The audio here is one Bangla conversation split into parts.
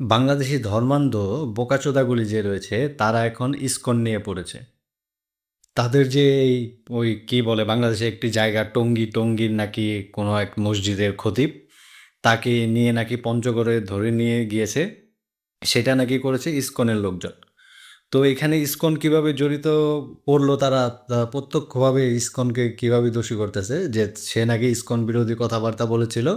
বাংলাদেশি ধর্মান্ধ বোকাচোদাগুলি যে রয়েছে, তারা এখন ইস্কন নিয়ে পড়েছে। তাদের যে এই ওই কী বলে, বাংলাদেশে একটি জায়গা টঙ্গি, টঙ্গির নাকি কোনো এক মসজিদের খতিব, তাকে নিয়ে নাকি পঞ্চগড়ে ধরে নিয়ে গিয়েছে, সেটা নাকি করেছে ইস্কনের লোকজন। তো এখানে ইস্কন কীভাবে জড়িত পড়ল, তারা প্রত্যক্ষভাবে ইস্কনকে কীভাবে দোষী করতেছে, যে সে নাকি ইস্কন বিরোধী কথাবার্তা বলেছিল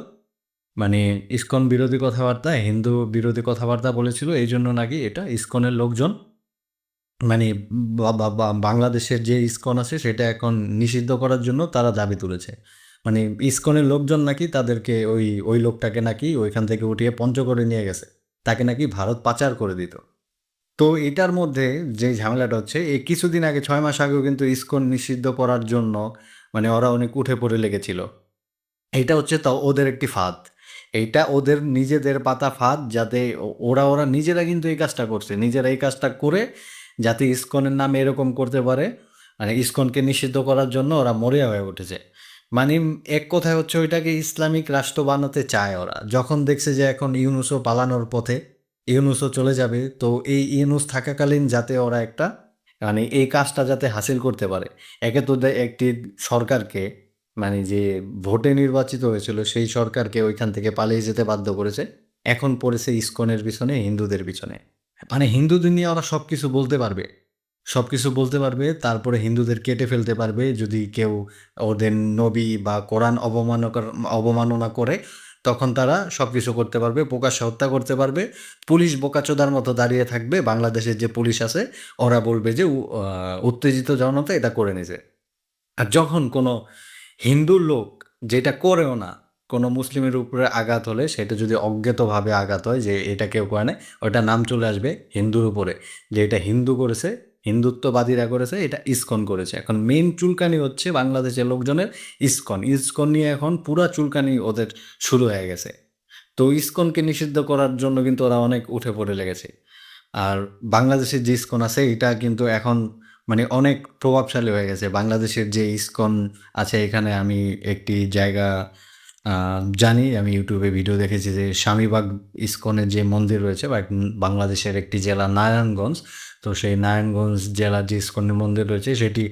মানে ইস্কন বিরোধী কথাবার্তা, হিন্দু বিরোধী কথাবার্তা বলেছিল, এই জন্য নাকি এটা ইস্কনের লোকজন মানে বাংলাদেশের যে ইস্কন আছে সেটা এখন নিষিদ্ধ করার জন্য তারা দাবি তুলেছে। মানে ইস্কনের লোকজন নাকি তাদেরকে ওই ওই লোকটাকে নাকি ওইখান থেকে উঠিয়ে পঞ্চগড়ে নিয়ে গেছে, তাকে নাকি ভারত পাচার করে দিত। তো এটার মধ্যে যে ঝামেলাটা হচ্ছে, এই কিছুদিন আগে, ছয় মাস আগেও কিন্তু ইস্কন নিষিদ্ধ করার জন্য মানে ওরা অনেক উঠে পড়ে লেগেছিল। এটা হচ্ছে তো ওদের একটি ফাঁদ। এইটা ওদের নিজেদের পাতা ফাঁদ যাতে ওরা ওরা নিজেরা কিন্তু এই কাজটা করছে। নিজেরা এই কাজটা করে যাতে ইসকনের নামে এরকম করতে পারে। মানে ইসকনকে নিষিদ্ধ করার জন্য ওরা মরিয়া হয়ে উঠেছে। মানে এক কথায় হচ্ছে ওইটাকে ইসলামিক রাষ্ট্র বানাতে চায় ওরা। যখন দেখছে যে এখন ইউনুসও পালানোর পথে, ইউনুসও চলে যাবে, তো এই ইউনুস থাকাকালীন যাতে ওরা একটা মানে এই কাজটা যাতে হাসিল করতে পারে। একে তো একটি সরকারকে মানে যে ভোটে নির্বাচিত হয়েছিল, সেই সরকারকে ওইখান থেকে পালিয়ে যেতে বাধ্য করেছে। এখন পড়েছে ইস্কনের পিছনে, হিন্দুদের পিছনে। মানে হিন্দুদের নিয়ে ওরা সব কিছু বলতে পারবে। সব কিছু বলতে পারবে, তারপরে হিন্দুদের কেটে ফেলতে পারবে। যদি কেউ ওদের নবী বা কোরআন অবমাননা অবমাননা করে, তখন তারা সব কিছু করতে পারবে, প্রকাশ্যে হত্যা করতে পারবে। পুলিশ বোকাচোদার মতো দাঁড়িয়ে থাকবে। বাংলাদেশের যে পুলিশ আছে, ওরা বলবে যে উত্তেজিত জনতা এটা করে নিছে। আর যখন কোনো হিন্দু লোক যেটা করেও না, কোনো মুসলিমের উপরে আঘাত হলে সেটা যদি অজ্ঞাতভাবে আঘাত হয় যে এটা কেউ করে না ওটা নাম চলে আসবে হিন্দুর উপরে। যে এটা হিন্দু করেছে, হিন্দুত্ববাদীরা করেছে, এটা ইসকন করেছে। এখন মেন চুলকানি হচ্ছে বাংলাদেশের লোকজনের ইসকন। ইসকন নিয়ে এখন পুরা চুলকানি ওদের শুরু হয়ে গেছে। তো ইসকনকে নিষিদ্ধ করার জন্য কিন্তু ওরা অনেক উঠে পড়ে লেগেছে। আর বাংলাদেশের যে ইসকন আছে, এটা কিন্তু এখন মানে অনেক প্রভাবশালী হয়ে গেছে। বাংলাদেশের যে ইসকন আছে, এখানে আমি একটি জায়গা জানি, আমি ইউটিউবে ভিডিও দেখেছি যে স্বামীবাগ ইসকনের যে মন্দির রয়েছে বাংলাদেশের একটি জেলা নারায়ণগঞ্জ, তো সেই নারায়ণগঞ্জ জেলার যে ইসকনের মন্দির রয়েছে, সেটি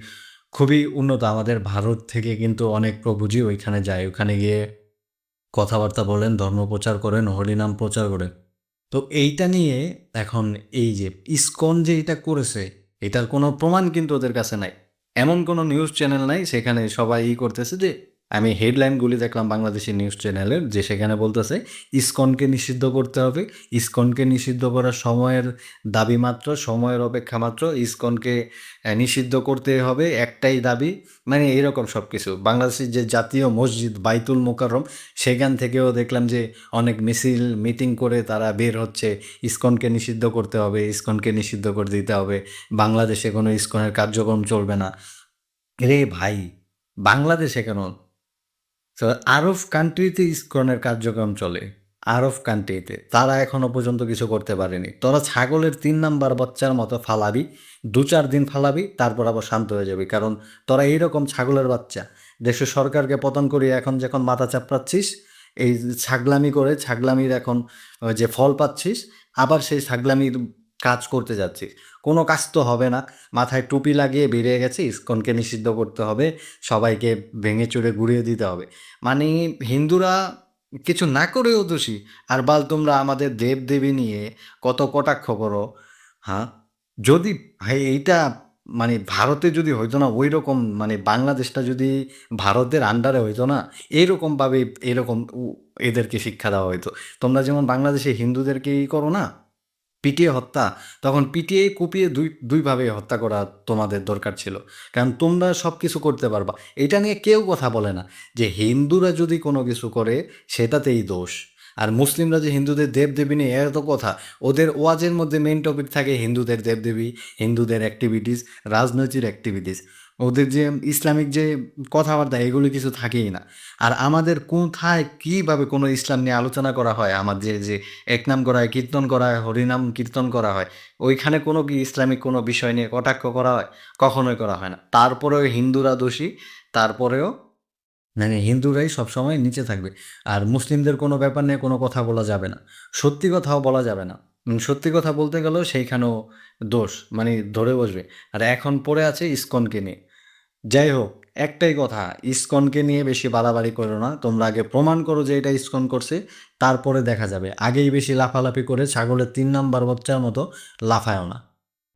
খুবই উন্নত। আমাদের ভারত থেকে কিন্তু অনেক প্রভুজি ওইখানে যায়। ওখানে গিয়ে কথাবার্তা বলেন, ধর্ম প্রচার করেন, হরিনাম প্রচার করেন। তো এইটা নিয়ে এখন এই যে ইসকন যে এটা করেছে এটার কোনো প্রমাণ কিন্তু ওদের কাছে নাই। এমন কোনো নিউজ চ্যানেল নাই, সেখানে সবাই ই করতেছে যে আমি হেডলাইনগুলি দেখলাম বাংলাদেশি নিউজ চ্যানেলের যে সেখানে বলতেছে, ইসকনকে নিষিদ্ধ করতে হবে। ইসকনকে নিষিদ্ধ করার সময়ের দাবি মাত্র, সময়ের অপেক্ষা মাত্র ইসকনকে নিষিদ্ধ করতে হবে একটাই দাবি। মানে এরকম সব কিছু বাংলাদেশের যে জাতীয় মসজিদ বাইতুল মোকাররম, সেখান থেকেও দেখলাম যে অনেক মিছিল, মিটিং করে তারা বের হচ্ছে। ইসকনকে নিষিদ্ধ করতে হবে, ইসকনকে নিষিদ্ধ করে দিতে হবে। বাংলাদেশে কোনো ইসকনের কার্যক্রম চলবে না। রে ভাই, বাংলাদেশে কেন তো আরব কান্ট্রিতে ইসকনের কার্যক্রম চলে। আরব কান্ট্রিতে তারা এখনও পর্যন্ত কিছু করতে পারেনি। তোরা ছাগলের তিন নাম্বার বাচ্চার মতো ফালাবি, দু চার দিন ফালাবি, তারপর আবার শান্ত হয়ে যাবি। কারণ তোরা এইরকম ছাগলের বাচ্চা। দেশের সরকারকে পতন করিয়ে এখন যখন মাথা চাপড়াচ্ছিস, এই ছাগলামি করে ছাগলামির এখন যে ফল পাচ্ছিস, আবার সেই ছাগলামির কাজ করতে যাচ্ছিস কোনো কাজ তো হবে না। মাথায় টুপি লাগিয়ে বেরিয়ে গেছে, ইসকনকে নিষিদ্ধ করতে হবে, সবাইকে ভেঙে চুরে ঘুরিয়ে দিতে হবে। মানে হিন্দুরা কিছু না করেও দোষী। আর বাল, তোমরা আমাদের দেব দেবী নিয়ে কত কটাক্ষ করো হ্যাঁ? যদি ভাই, এইটা মানে ভারতে যদি হইতো না ওই রকম মানে বাংলাদেশটা যদি ভারতের আন্ডারে হইতো না এইরকমভাবে এরকম এদেরকে শিক্ষা দেওয়া হইতো। তোমরা যেমন বাংলাদেশে হিন্দুদেরকে ই করো না পিটিয়ে হত্যা, তখন পিটিয়ে কুপিয়ে দুই, দুইভাবে হত্যা করা তোমাদের দরকার ছিল। কারণ তোমরা সব কিছু করতে পারবা। এটা নিয়ে কেউ কথা বলে না যে হিন্দুরা যদি কোনো কিছু করে, সেটাতেই দোষ। আর মুসলিমরা যে হিন্দুদের দেবদেবী নিয়ে, এর তো কথা। ওদের ওয়াজের মধ্যে মেন টপিক থাকে হিন্দুদের দেবদেবী, হিন্দুদের অ্যাক্টিভিটিস রাজনৈতিক অ্যাক্টিভিটিস ওদের যে ইসলামিক যে কথাবার্তা, এগুলো কিছু থাকেই না আর আমাদের কোথায় কীভাবে কোনো ইসলাম নিয়ে আলোচনা করা হয় আমাদের যে এক নাম করা হয়, কীর্তন করা হয়, হরিনাম কীর্তন করা হয়, ওইখানে কোনো কি ইসলামিক কোনো বিষয় নিয়ে কটাক্ষ করা হয় কখনোই করা হয় না তারপরেও হিন্দুরা দোষী, তারপরেও মানে হিন্দুরাই সবসময় নিচে থাকবে। আর মুসলিমদের কোনো ব্যাপার নিয়ে কোনো কথা বলা যাবে না। সত্যি কথাও বলা যাবে না। সত্যি কথা বলতে গেলেও সেইখানেও দোষ। মানে ধরে বসবে। আর এখন পড়ে আছে ইস্কনকে নিয়ে। যাই হোক, একটাই কথা ইসকনকে নিয়ে বেশি বাড়াবাড়ি করো না। তোমরা আগে প্রমাণ করো যে এটা ইস্কন করছে, তারপরে দেখা যাবে। আগেই বেশি লাফালাফি করে ছাগলের তিন নাম্বার বাচ্চার মতো লাফায়ও না।